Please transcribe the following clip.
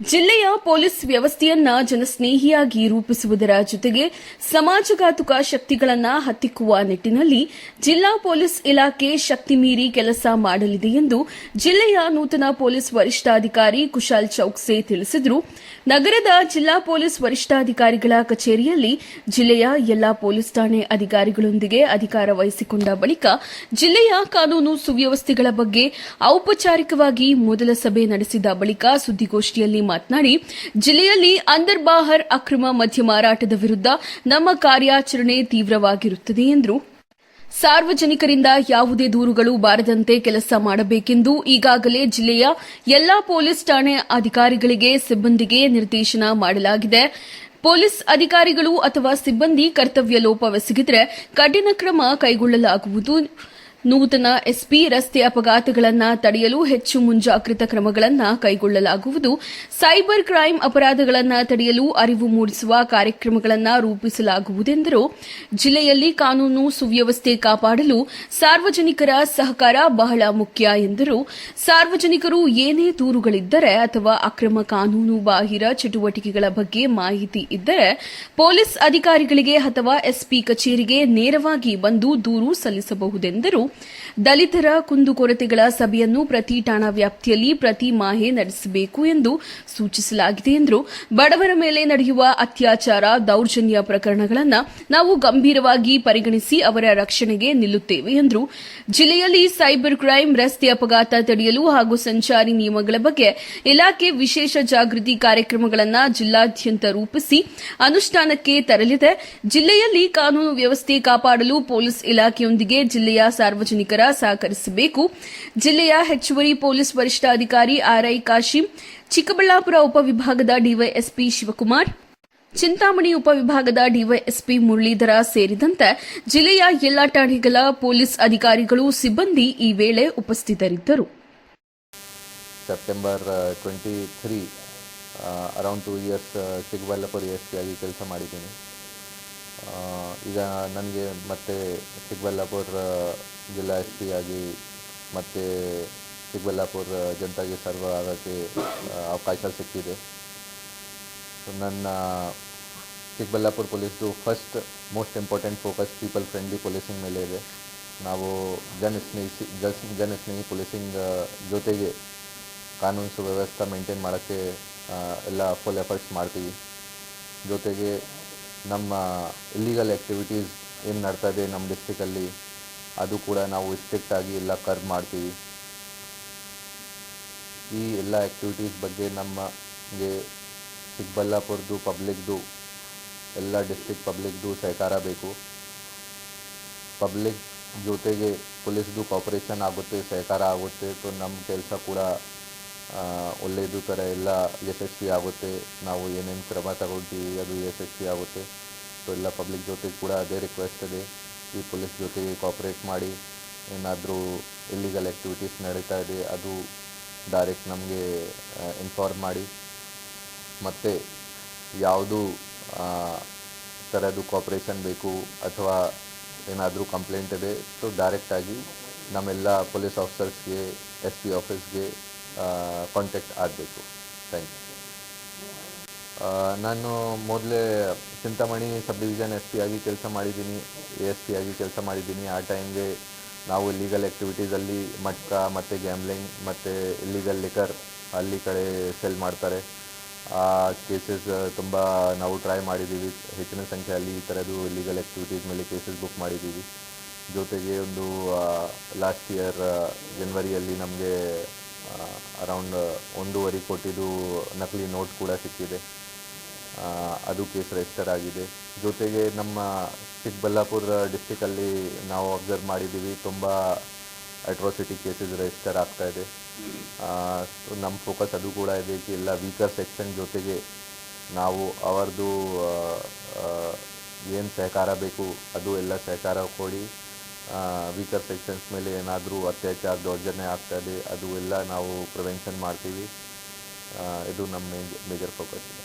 ಜಿಲ್ಲೆಯ ಪೊಲೀಸ್ ವ್ಯವಸ್ಥೆಯನ್ನ ಜನಸ್ನೇಹಿಯಾಗಿ ರೂಪಿಸುವುದರ ಜೊತೆಗೆ ಸಮಾಜಘಾತುಕ ಶಕ್ತಿಗಳನ್ನ ಹತ್ತಿಕ್ಕುವ ನಿಟ್ಟಿನಲ್ಲಿ ಜಿಲ್ಲಾ ಪೊಲೀಸ್ ಇಲಾಖೆ ಶಕ್ತಿ ಮೀರಿ ಕೆಲಸ ಮಾಡಲಿದೆ ಎಂದು ಜಿಲ್ಲೆಯ ನೂತನ ಪೊಲೀಸ್ ವರಿಷ್ಠಾಧಿಕಾರಿ ಕುಶಾಲ್ ಚೌಕ್ಸೆ ತಿಳಿಸಿದರು. ನಗರದ ಜಿಲ್ಲಾ ಪೊಲೀಸ್ ವರಿಷ್ಠಾಧಿಕಾರಿಗಳ ಕಚೇರಿಯಲ್ಲಿ ಜಿಲ್ಲೆಯ ಎಲ್ಲಾ ಪೊಲೀಸ್ ಠಾಣೆ ಅಧಿಕಾರಿಗಳೊಂದಿಗೆ ಅಧಿಕಾರ ವಹಿಸಿಕೊಂಡ ಬಳಿಕ ಜಿಲ್ಲೆಯ ಕಾನೂನು ಸುವ್ಯವಸ್ಥೆಗಳ ಬಗ್ಗೆ ಔಪಚಾರಿಕವಾಗಿ ಮೊದಲ ಸಭೆ ನಡೆಸಿದ ಬಳಿಕ ಸುದ್ದಿಗೋಷ್ಠಿಯಲ್ಲಿ ಮಾತನಾಡಿ, ಜಿಲ್ಲೆಯಲ್ಲಿ ಅಂದರ್ಬಾಹರ್ ಅಕ್ರಮ ಮದ್ಯ ಮಾರಾಟದ ವಿರುದ್ಧ ನಮ್ಮ ಕಾರ್ಯಾಚರಣೆ ತೀವ್ರವಾಗಿರುತ್ತದೆ ಎಂದರು. ಸಾರ್ವಜನಿಕರಿಂದ ಯಾವುದೇ ದೂರುಗಳು ಬಾರದಂತೆ ಕೆಲಸ ಮಾಡಬೇಕೆಂದು ಈಗಾಗಲೇ ಜಿಲ್ಲೆಯ ಎಲ್ಲಾ ಪೊಲೀಸ್ ಠಾಣೆ ಅಧಿಕಾರಿಗಳಿಗೆ ಸಿಬ್ಬಂದಿಗೆ ನಿರ್ದೇಶನ ಮಾಡಲಾಗಿದೆ. ಪೊಲೀಸ್ ಅಧಿಕಾರಿಗಳು ಅಥವಾ ಸಿಬ್ಬಂದಿ ಕರ್ತವ್ಯ ನೂತನ ಎಸ್ಪಿ ರಸ್ತೆ ಅಪಘಾತಗಳನ್ನು ತಡೆಯಲು ಹೆಚ್ಚು ಮುಂಜಾಗ್ರತಾ ಕ್ರಮಗಳನ್ನು ಕೈಗೊಳ್ಳಲಾಗುವುದು. ಸೈಬರ್ ಕ್ರೈಂ ಅಪರಾಧಗಳನ್ನು ತಡೆಯಲು ಅರಿವು ಮೂಡಿಸುವ ಕಾರ್ಯಕ್ರಮಗಳನ್ನು ರೂಪಿಸಲಾಗುವುದೆಂದರು. ಜಿಲ್ಲೆಯಲ್ಲಿ ಕಾನೂನು ಸುವ್ಯವಸ್ಥೆ ಕಾಪಾಡಲು ಸಾರ್ವಜನಿಕರ ಸಹಕಾರ ಬಹಳ ಮುಖ್ಯ ಎಂದರು. ಸಾರ್ವಜನಿಕರು ಏನೇ ದೂರುಗಳಿದ್ದರೆ ಅಥವಾ ಅಕ್ರಮ ಕಾನೂನು ಬಾಹಿರ ಚಟುವಟಿಕೆಗಳ ಬಗ್ಗೆ ಮಾಹಿತಿ ಇದ್ದರೆ ಪೊಲೀಸ್ ಅಧಿಕಾರಿಗಳಿಗೆ ಅಥವಾ ಎಸ್ಪಿ ಕಚೇರಿಗೆ ನೇರವಾಗಿ ಬಂದು ದೂರು ಸಲ್ಲಿಸಬಹುದೆಂದರು. ದಲಿತರ ಕುಂದುಕೊರತೆಗಳ ಸಭೆಯನ್ನು ಪ್ರತಿ ಠಾಣಾ ವ್ಯಾಪ್ತಿಯಲ್ಲಿ ಪ್ರತಿ ಮಾಹೆ ನಡೆಸಬೇಕು ಎಂದು ಸೂಚಿಸಲಾಗಿದೆ ಎಂದರು. ಬಡವರ ಮೇಲೆ ನಡೆಯುವ ಅತ್ಯಾಚಾರ, ದೌರ್ಜನ್ಯ ಪ್ರಕರಣಗಳನ್ನು ನಾವು ಗಂಭೀರವಾಗಿ ಪರಿಗಣಿಸಿ ಅವರ ರಕ್ಷಣೆಗೆ ನಿಲ್ಲುತ್ತೇವೆ ಎಂದರು. ಜಿಲ್ಲೆಯಲ್ಲಿ ಸೈಬರ್ ಕ್ರೈಂ, ರಸ್ತೆ ಅಪಘಾತ ತಡೆಯಲು ಹಾಗೂ ಸಂಚಾರಿ ನಿಯಮಗಳ ಬಗ್ಗೆ ಇಲಾಖೆ ವಿಶೇಷ ಜಾಗೃತಿ ಕಾರ್ಯಕ್ರಮಗಳನ್ನು ಜಿಲ್ಲಾದ್ಯಂತ ರೂಪಿಸಿ ಅನುಷ್ಠಾನಕ್ಕೆ ತರಲಿದೆ. ಜಿಲ್ಲೆಯಲ್ಲಿ ಕಾನೂನು ವ್ಯವಸ್ಥೆ ಕಾಪಾಡಲು ಪೊಲೀಸ್ ಇಲಾಖೆಯೊಂದಿಗೆ ಜಿಲ್ಲೆಯ ಸಾರ್ವಜನಿಕರ ಸಹಕರಿಸಬೇಕು. ಜಿಲ್ಲೆಯ ಹೆಚ್ಚುವರಿ ಪೊಲೀಸ್ ವರಿಷ್ಠಾಧಿಕಾರಿ ಆರ್ಐ ಕಾಶಿಂ, ಚಿಕ್ಕಬಳ್ಳಾಪುರ ಉಪವಿಭಾಗದ ಡಿವೈಎಸ್ಪಿ ಶಿವಕುಮಾರ್, ಚಿಂತಾಮಣಿ ಉಪವಿಭಾಗದ ಡಿವೈಎಸ್ಪಿ ಮುರಳೀಧರ ಸೇರಿದಂತೆ ಜಿಲ್ಲೆಯ ಎಲ್ಲಾ ಠಾಣೆಗಳ ಪೊಲೀಸ್ ಅಧಿಕಾರಿಗಳು ಸಿಬ್ಬಂದಿ ಈ ವೇಳೆ ಉಪಸ್ಥಿತರಿದ್ದರು. September twenty three around two years Chikkaballapura S P ಆಗಿ ಕೆಲಸ ಮಾಡಿದ್ದೀನಿ. ಈಗ ನನಗೆ ಮತ್ತೆ ಚಿಕ್ಕಬಳ್ಳಾಪುರ ಜಿಲ್ಲಾ ಎಸ್ ಆಗಿ ಮತ್ತು ಚಿಕ್ಕಬಳ್ಳಾಪುರ ಜನತೆಗೆ ಸರ್ವ ಆಗೋಕ್ಕೆ ಅವಕಾಶ ಸಿಕ್ಕಿದೆ. ಸೊ ನನ್ನ Chikkaballapura ಪೊಲೀಸ್ದು first most important focus people friendly policing ಮೇಲೆ ಇದೆ. ನಾವು ಜನ ಸ್ನೇಹಿಸಿ ಜಸ್ ಜನಸ್ನೇಹಿ ಪೊಲೀಸಿಂಗ್ ಜೊತೆಗೆ ಕಾನೂನು ಸುವ್ಯವಸ್ಥೆ ಮೇಂಟೈನ್ ಮಾಡೋಕ್ಕೆ ಎಲ್ಲ ಫುಲ್ ಎಫರ್ಟ್ಸ್ ಮಾಡ್ತೀವಿ. ಜೊತೆಗೆ ನಮ್ಮ ಇಲ್ಲಿಗಲ್ ಆ್ಯಕ್ಟಿವಿಟೀಸ್ ಏನು ನಡ್ತಾ ಇದೆ ನಮ್ಮ ಡಿಸ್ಟಿಕಲ್ಲಿ ಅದು ಕೂಡ ನಾವು ಸ್ಟ್ರಿಕ್ಟಾಗಿ ಎಲ್ಲ ಕರ್ವ್ ಮಾಡ್ತೀವಿ. ಈ ಎಲ್ಲ ಆ್ಯಕ್ಟಿವಿಟೀಸ್ ಬಗ್ಗೆ ನಮ್ಮಗೆ ಚಿಕ್ಕಬಳ್ಳಾಪುರದ್ದು ಪಬ್ಲಿಕ್ದು ಎಲ್ಲ ಡಿಸ್ಟಿಕ್ ಪಬ್ಲಿಕ್ದು ಸಹಕಾರ ಬೇಕು. ಪಬ್ಲಿಕ್ ಜೊತೆಗೆ ಪೊಲೀಸ್ದು ಕಾಪ್ರೇಷನ್ ಆಗುತ್ತೆ, ಸಹಕಾರ ಆಗುತ್ತೆ ಸೊ ನಮ್ಮ ಕೆಲಸ ಕೂಡ ಒಳ್ಳೆಯದು ಥರ ಎಲ್ಲ ಯಶಸ್ವಿ ಆಗುತ್ತೆ. ನಾವು ಏನೇನು ಕ್ರಮ ತಗೊಳ್ತೀವಿ ಅದು ಯಶಸ್ವಿ ಆಗುತ್ತೆ. ಸೊ ಎಲ್ಲ ಪಬ್ಲಿಕ್ ಜೊತೆ ಕೂಡ ಅದೇ ರಿಕ್ವೆಸ್ಟ್ ಇದೆ. ಈ ಪೊಲೀಸ್ ಜೊತೆಗೆ ಕಾಪ್ರೇಟ್ ಮಾಡಿ. ಏನಾದರೂ ಇಲ್ಲಿಗಲ್ ಆ್ಯಕ್ಟಿವಿಟೀಸ್ ನಡೀತಾ ಇದೆ, ಅದು ಡೈರೆಕ್ಟ್ ನಮಗೆ ಇನ್ಫಾರ್ಮ್ ಮಾಡಿ. ಮತ್ತು ಯಾವುದು ಥರದ್ದು ಕೋಪ್ರೇಷನ್ ಬೇಕು ಅಥವಾ ಏನಾದರೂ ಕಂಪ್ಲೇಂಟ್ ಇದೆ ಸೊ ಡೈರೆಕ್ಟಾಗಿ ನಮ್ಮೆಲ್ಲ ಪೊಲೀಸ್ ಆಫೀಸರ್ಸ್ಗೆ ಎಸ್ ಪಿ ಆಫೀಸ್ಗೆ ಕಾಂಟ್ಯಾಕ್ಟ್ ಆಗಬೇಕು. ಥ್ಯಾಂಕ್ ಯು ನಾನು ಮೊದಲೇ Chintamani sub division S P ಆಗಿ ಕೆಲಸ ಮಾಡಿದ್ದೀನಿ. ಎ ಎಸ್ ಪಿ ಆಗಿ ಕೆಲಸ ಮಾಡಿದ್ದೀನಿ. ಆ ಟೈಮ್ಗೆ ನಾವು ಲೀಗಲ್ ಆ್ಯಕ್ಟಿವಿಟೀಸಲ್ಲಿ ಮಟ್ಕ, ಮತ್ತು ಗ್ಯಾಮ್ಲಿಂಗ್ ಮತ್ತು ಇಲ್ಲಿಗಲ್ ಲಿಕರ್ ಅಲ್ಲಿ ಕಡೆ ಸೆಲ್ ಮಾಡ್ತಾರೆ. ಆ ಕೇಸಸ್ ತುಂಬ ನಾವು ಟ್ರೈ ಮಾಡಿದ್ದೀವಿ. ಹೆಚ್ಚಿನ ಸಂಖ್ಯೆಯಲ್ಲಿ ಈ ಥರದ್ದು ಇಲ್ಲಿಗಲ್ ಆ್ಯಕ್ಟಿವಿಟೀಸ್ ಮೇಲೆ ಕೇಸಸ್ ಬುಕ್ ಮಾಡಿದ್ದೀವಿ. ಜೊತೆಗೆ ಒಂದು ಲಾಸ್ಟ್ ಇಯರ್ ಜನ್ವರಿಯಲ್ಲಿ ನಮಗೆ ಅರೌಂಡ್ ಒಂದೂವರೆ ಕೋಟಿದು ನಕಲಿ ನೋಟ್ ಕೂಡ ಸಿಕ್ಕಿದೆ. ಅದು ಕೇಸ್ ರಿಜಿಸ್ಟರ್ ಆಗಿದೆ. ಜೊತೆಗೆ ನಮ್ಮ ಚಿಕ್ಕಬಳ್ಳಾಪುರ ಡಿಸ್ಟಿಕಲ್ಲಿ ನಾವು ಅಬ್ಸರ್ವ್ ಮಾಡಿದ್ದೀವಿ, ತುಂಬ ಅಟ್ರಾಸಿಟಿ ಕೇಸಸ್ ರಿಜಿಸ್ಟರ್ ಆಗ್ತಾ ಇದೆ. ನಮ್ಮ ಫೋಕಸ್ ಅದು ಕೂಡ ಇದೆ ಕಿ ಎಲ್ಲ ವೀಕರ್ ಸೆಕ್ಷನ್ ಜೊತೆಗೆ ನಾವು ಅವರದು ಏನು ಸಹಕಾರ ಬೇಕು ಅದು ಎಲ್ಲ ಸಹಕಾರ ಕೊಡಿ. ವೀಕರ್ ಸೆಕ್ಷನ್ಸ್ ಮೇಲೆ ಏನಾದರೂ ಅತ್ಯಾಚಾರ, ದೌರ್ಜನ್ಯ ಆಗ್ತಾ ಇದೆ, ಅದು ಎಲ್ಲ ನಾವು ಪ್ರಿವೆನ್ಷನ್ ಮಾಡ್ತೀವಿ. ಇದು ನಮ್ಮ ಮೇಜರ್ ಫೋಕಸ್ ಇದೆ.